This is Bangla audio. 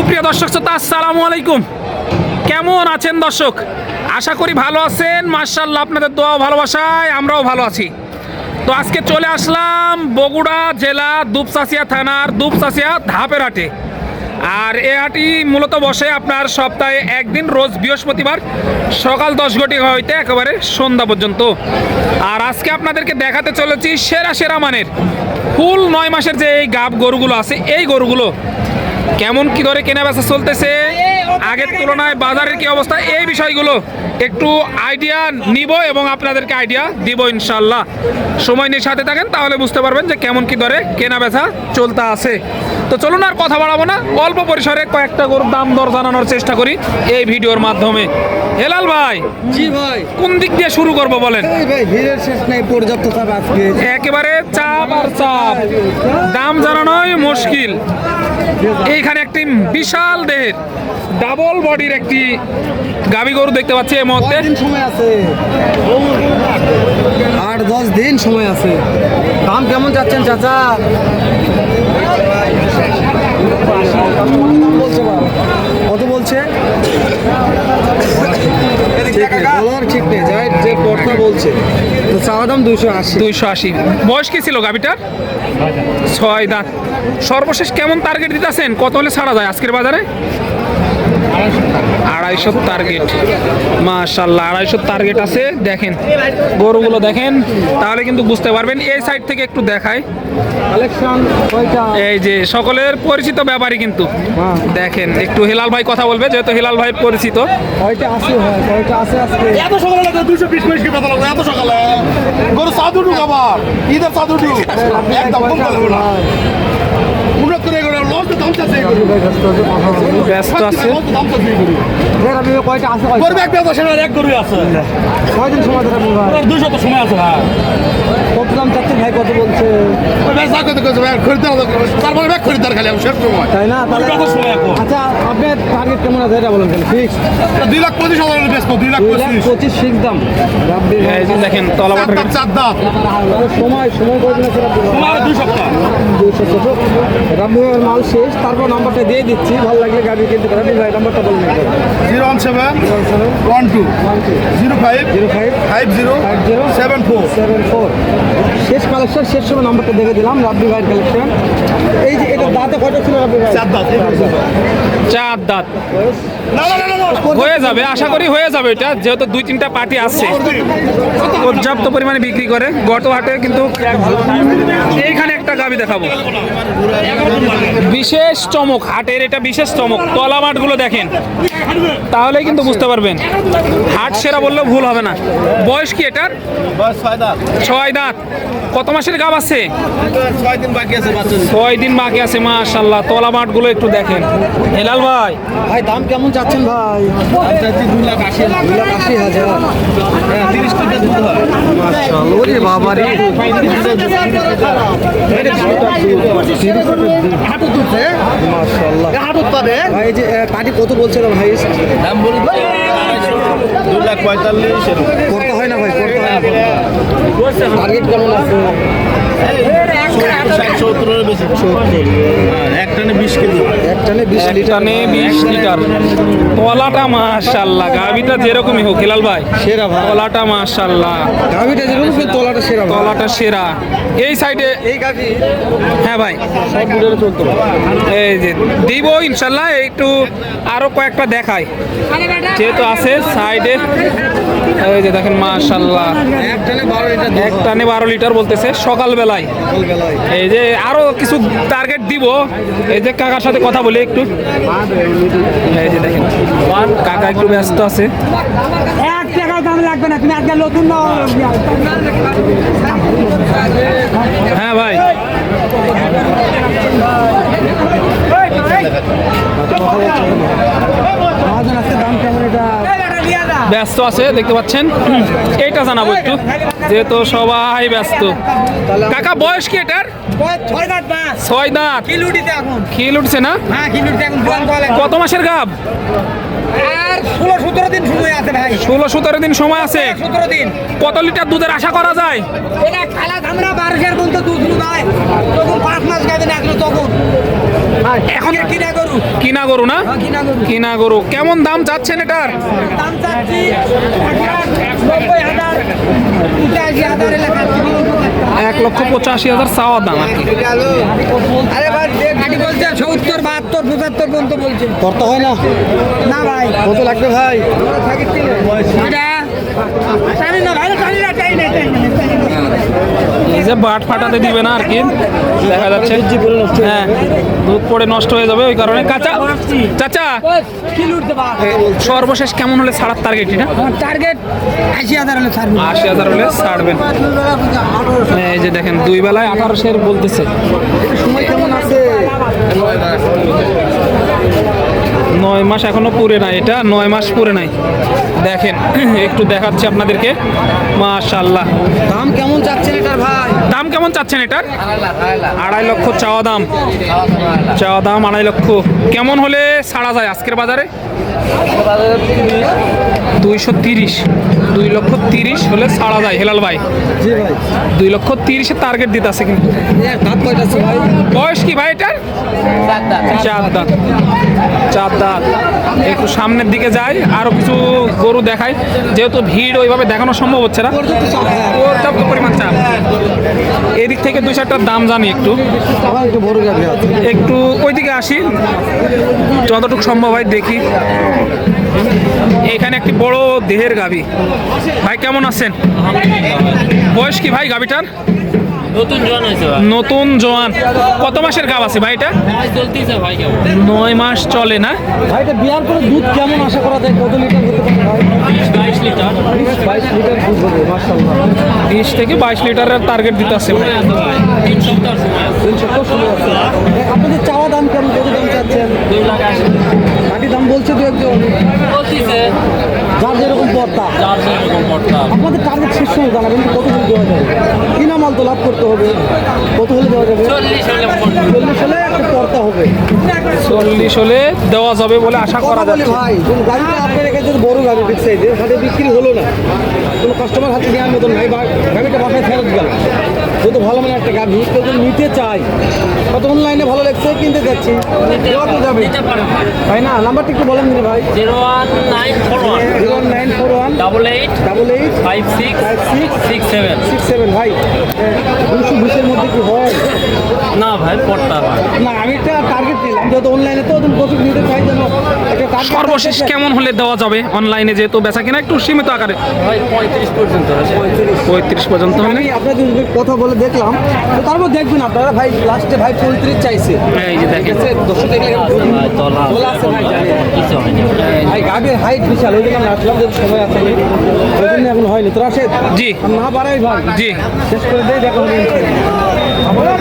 সুপ্রিয় দর্শক শ্রোতা, আসসালামু আলাইকুম। কেমন আছেন দর্শক? আশা করি ভালো আছেন। মার্শাল্লাহ আপনাদের দোয়া ভালোবাসায় আমরাও ভালো আছি। তো আজকে চলে আসলাম বগুড়া জেলা দুপসাসিয়া থানার দুপসাসিয়া ধাপের হাটে। আর এ হাটি মূলত বসে আপনার সপ্তাহে একদিন, রোজ বৃহস্পতিবার সকাল দশ ঘটি হইতে একেবারে সন্ধ্যা পর্যন্ত। আর আজকে আপনাদেরকে দেখাতে চলেছি সেরা সেরা মানের। ফুল নয় মাসের যে এই গাব গরুগুলো আছে, এই গরুগুলো কেমন কি ধরে কেনা বেচা চলতেছে? আগের তুলনায় বাজারের কি অবস্থা? এই বিষয়গুলো একটু আইডিয়া নিব এবং আপনাদেরকে আইডিয়া দিব ইনশাল্লাহ সময় নিয়ে সাথে থাকেন তাহলে বুঝতে পারবেন যে কেমন কি ধরে কেনা বেচা চলতে আছে। তো চলুন আর কথা বাড়াবো না অল্প পরিসরে কয়েকটা গরুর দাম দর জানানোর চেষ্টা করি এই ভিডিওর মাধ্যমে। হেলাল ভাই জি ভাই। কোন দিক দিয়ে শুরু করব বলেন? ভাই ভিড়ের শেষ নেই পর্যাপ্ত চাপ আজকে। একেবারে চাপ আর চাপ। দাম জানানোই মুশকিল। এইখানে একটি বিশাল দেহের ডাবল বডির একটি গাবি গরু দেখতে পাচ্ছি এই মুহূর্তে। সময় আছে? আট দশ দিন সময় আছে। দাম কেমন যাচ্ছেন চাচা? কত বলছে? দুইশো আশি। দুইশো আশি। বয়স কি ছিল গাবিটার ছয় দাঁত। সর্বশেষ কেমন টার্গেট দিতেছেন? কত হলে ছাড়া যায় আজকের বাজারে? আড়াইশো টার্গেট মাশাল্লাহ আড়াইশো টার্গেট আছে। দেখেন গরুগুলো দেখেন তাহলে কিন্তু বুঝতে পারবেন। এই সাইড থেকে একটু দেখায় কালেকশন এই যে সকলের পরিচিত ব্যাপারই কিন্তু। হ্যাঁ। দেখেন একটু হিলাল ভাই কথা বলবে যেহেতু হিলাল ভাই পরিচিত। কয়টা আছে হয় কয়টা আছে আজকে? এত সকালে লাগে দুশো বিশ মিনিট কি কথা লাগবে এত সকালে। গরু চাঁদু ঢুক আবার। ঈদের চাঁদু ঢুক একদম কম লাগবে না উন্নত করে এগুলো লস তো দাম চাচ্ছে এগুলো ব্যস্ত আছে। কয়টা আছে? গরু এক ব্যবসা এক গরু আছে। কয়দিন সময় ধরে দুশো তো সময় আছে না কত দাম চাচ্ছেন ভাই কত বলছে? ভাই খরিদ্দার তারপরে ব্যাগ খরিদ্দার খালি আমি শেষ সময় তাই না? তাহলে কত সময় এখন? আচ্ছা আপনার টার্গেট কেমন আছে? এটা বলেন ফিক্স দুই লাখ পঁচিশ হাজার বেচবো দুই লাখ পঁচিশ। পঁচিশ ফিক্স দাম। রাব্বি ভাই এই দেখেন চার দাঁত সময় সময় কয়দিন আছে রাব্বি ভাই? তোমার দুই সপ্তাহ। রাব্বি ভাইয়ের মাল শেষ। তারপর নাম্বারটা দিয়ে দিচ্ছি। ভালো লাগলে গাড়ি কিনতে পারেন। রাব্বি ভাই নাম্বারটা বলুন zero one seven one two. Zero five zero five. Five zero five zero. Seven four. Seven four. শেষ কালেকশন শেষ সময় নাম্বারটা দেখে দিলাম রাব্বি ভাইয়ের কালেকশন এই যে এটা দাঁতে কয়টা ছিল রাব্বি ভাই চার দাঁত। চার দাঁত। না না না না, না হয়ে যাবে, আশা করি হয়ে যাবে এটা, যেহেতু দুই তিনটা পার্টি আছে পর্যাপ্ত পরিমাণে বিক্রি করে গত হাটে কিন্তু এইখানে একটা গাবি দেখাবো। বিশেষ চমক, হাটের এটা বিশেষ চমক, তলা মাঠগুলো দেখেন, তাহলেই কিন্তু বুঝতে পারবেন। হাট সেরা বললেও ভুল হবে না। বয়স কি এটার? ছয় দাঁত। কত মাসের গাব আছে? ছয় দিন বাকি আছে মাশাল্লাহ তলা মাঠগুলো একটু দেখেন। হেলাল ভাই। ভাই, দাম কেমন চাচ্ছেন ভাই? আশি হাজার। হ্যাঁ হয়। ওরে বাবা রে। পার্টি কত বলছিল ভাই? দাম বলি দুই লাখ পঁয়তাল্লিশ করতে হয় না ভাই করতে হয় না। টার্গেট কেমন আছে? সত্তরের বেশি। এক টানে বিশ কেজি। এক টানে বিশ লিটার। টানে বিশ লিটার। তলাটা মাশাল্লাহ যেরকমই হোক হেলাল ভাই। সেরা ভাই। তলাটা মাশাল্লাহ। গাভিটা যেরকম তলাটা সেরা তলাটা সেরা। এই সাইডে এই গাভি। হ্যাঁ ভাই। এই যে দিব ইনশাল্লাহ একটু আরও কয়েকটা দেখাই। যেহেতু আছে সাইডে এই যে দেখেন মাশাল্লাহ। এক টানে বারো লিটার বলতেছে সকালবেলায়। বেলায় এই যে আরও কিছু টার্গেট দিব। এই যে কাকার সাথে কথা বলি একটু। এই যে দেখেন কাকা একটু ব্যস্ত আছে। এক টাকাও দাম লাগবে না তুমি আজকে নতুন হ্যাঁ ভাই মহাজন আজকে দাম কেমন এটা ব্যস্ত আছে, দেখতে পাচ্ছেন। এইটা জানাব একটু, যেহেতু সবাই ব্যস্ত। কাকা, বয়স কি এটার? ছয় দাঁত। এখন খিল উঠছে না? এখন কত মাসের গাব? ষোলো সতেরো দিন সময় আছে। কত লিটার দুধের আশা করা যায়? এটা খালা ধামরা বারোশের পাঁচ মাস গাবে না তখন। এখন কিনা গরু? কিনা গরু না? হ্যাঁ, কিনা গরু। কেমন দাম চাচ্ছেন এটার? দাম চাচ্ছি হাজার এলাকা এক লক্ষ পঁচাশি হাজার চাওয়া দাম আর কি। বলছে সত্তর বাহাত্তর পঁচাত্তর পর্যন্ত বলছে। কর্তা হয় না? না ভাই। কত লাগবে ভাই এটা জানি না ভাই জানি না চাই না চাই না যে বাট ফাটাতে দিবে না আর কি। দেখা যাচ্ছে। হ্যাঁ দুধ পড়ে নষ্ট হয়ে যাবে ওই কারণে। কাঁচা চাচা, সর্বশেষ কেমন হলে ছাড়ার টার্গেট এটা? টার্গেট আশি হাজার হলে ছাড়বেন। এই যে দেখেন, দুই বেলায় আঠারোশের বলতেছে। নয় মাস এখনও পুরে নাই এটা, নয় মাস পুরে নাই। দেখেন, একটু দেখাচ্ছি আপনাদেরকে। মাশাল্লাহ দাম কেমন চাচ্ছেন এটার ভাই দাম কেমন চাচ্ছেন এটার? আড়াই লক্ষ চাওয়া দাম। চাওয়া দাম আড়াই লক্ষ। কেমন হলে ছাড়া যায় আজকের বাজারে? দুইশো তিরিশ। দুই লক্ষ তিরিশ হলে ছাড়া যায়। হেলাল ভাই। দুই লক্ষ তিরিশের টার্গেট দিতে আছে কিন্তু। বয়স কি ভাই এটার? চার দাঁত। চার দাঁত। একটু সামনের দিকে যাই আরও কিছু গরু দেখাই। যেহেতু ভিড় ওইভাবে দেখানো সম্ভব হচ্ছে না। পর্যাপ্ত পরিমাণ চাপ। এদিক থেকে দুই চারটার দাম জানি একটু। একটু ওই দিকে ওইদিকে আসি। যতটুকু সম্ভব হয় দেখি। এখানে একটি বড় দেহের গাভী। ভাই, কেমন আছেন? বয়স কি ভাই গাবিটার নতুন জোয়ান কত মাসের গাব আছে ভাই এটা? নয় মাস চলে না? ভাই এটা বিয়ার করে দুধ কেমন আশা করা যায়? কত লিটার হতে পারে ভাই? বিশ বাইশ লিটার। বাইশ লিটার দুধ হবে মার্শাল্লাহ বিশ থেকে বাইশ লিটারের টার্গেট দিতে আছে ভাই। ভাই তিন সপ্তাহ সময় আছে। তিন সপ্তাহ শুরু আছে। আপনাদের চাওয়া দাম কেমন? কত দাম চাচ্ছেন? লাখ বলছে দু একজন। বলতেছে। যার যেরকম পর্তা চার এরকম পড়তা আপনাদের টার্গেট শেষ সময় জানাবেন কত হলে দেওয়া যাবে? কিনা মাল তো লাভ করতে হবে? কত হলে দেওয়া যাবে? চল্লিশ হলে চল্লিশ হলে একটা পর্তা হবে। চল্লিশ হলে দেওয়া যাবে বলে আশা করা যাচ্ছে। ভাই গাড়িটা আপনার রেখেছেন বড় গাড়ি বিগ সাইজের হাটে বিক্রি হলো না। কোনো কাস্টমার হাতে নেওয়ার মতন নাই বা গাড়িটা বাসায় ফেরত গেল। যেহেতু ভালো মানে একটা গাড়ি কেউ যদি নিতে চাই কত অনলাইনে ভালো লাগছে কিনতে যাচ্ছি তো যাবে। তাই না? নাম্বারটা একটু বলেন দিদি ভাই। Zero one nine four one. Zero nine four one. Double eight. Double eight. Five six. Five six. Six seven. Six seven. ভাই দুশো বিশের মধ্যে কি হয়? না ভাই পড়তা না আমি একটা টার্গেট দিলাম যেহেতু অনলাইনে তো তুমি কত নিতে চাই যেন সর্বশেষ কেমন হলে দেওয়া যাবে অনলাইনে যেহেতু বেচা কিনা একটু সীমিত আকারে। পঁয়ত্রিশ পর্যন্ত পঁয়ত্রিশ। পর্যন্ত আমি আপনাদের সঙ্গে কথা বলে দেখলাম। তো তারপর দেখবেন আপনারা ভাই লাস্টে ভাই পঁয়ত্রিশ চাইছে। এই যে দেখেন। দর্শক দেখলে ভাই তলা ভাই। জানি কিছু হয়নি গাড়ির হাইট বিশাল ওই জন্য আসলাম যদি সময় আছে ওই জন্য এখন হয়নি। তোরা সে জি। না বাড়াই ভাই। জি। শেষ করে দেয় দেখা। হবে